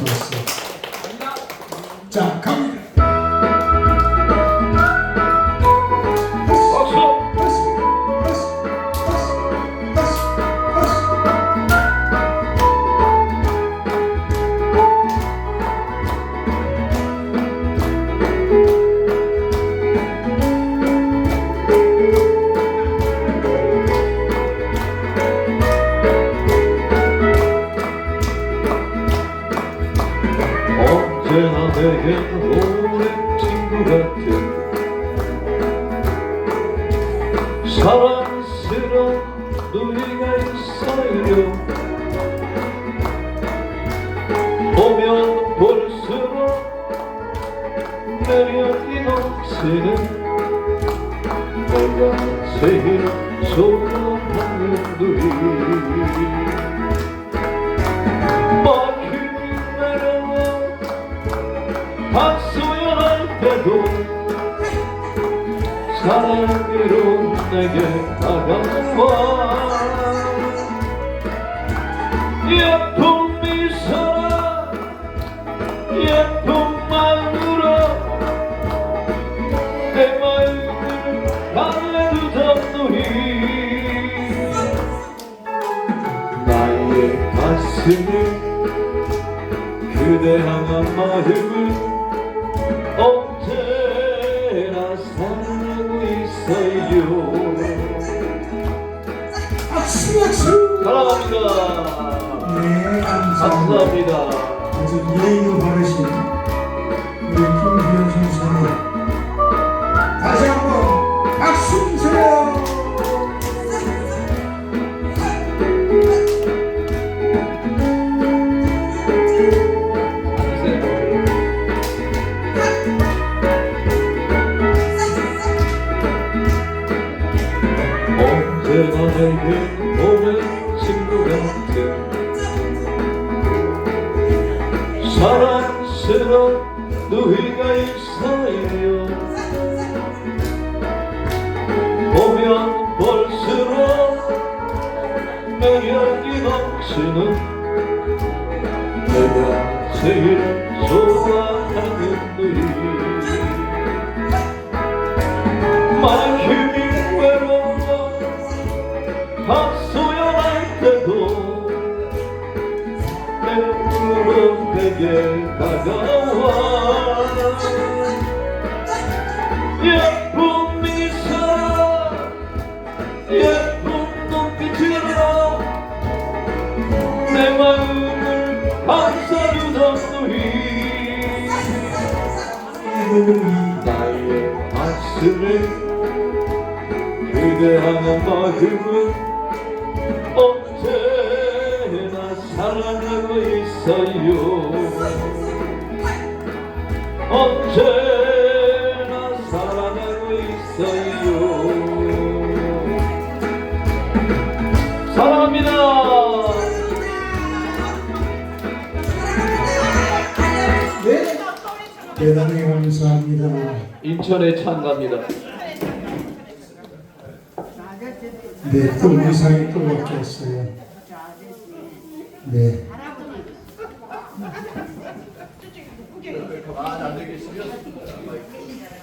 박수. 자, 갑니다. 내겐 오랜 친구 같은 사랑스러운 누이가 있어요 보면 볼수록 매력이 넘치는 내가 제일 좋아하는 누이 사랑으로 내게 다가와 예쁜 미소라 예쁜 마음으로 내 마음을 너희 나의 가슴을 그대 향한 마음은 박수. 사랑합니다 네, 감사합니다. 감사합니다 아주 예의가 바르신 언제나 내게 오랜 친구 같은 사랑스러운 누이가 있어요 보면 볼수록 매력이 내가 제일 좋아하는 누이 내게 다가와. 예쁜 미소 예쁜 눈빛으로 내 마음을 감싸주던 너희 나의 가슴을 그대 향한 마음은 사랑하고 있어요 언제나 사랑하고 있어요 사랑합니다 네, 대단히 감사합니다. 인천에 참가합니다 네, 또 의상이 또 바뀌었어요. 네.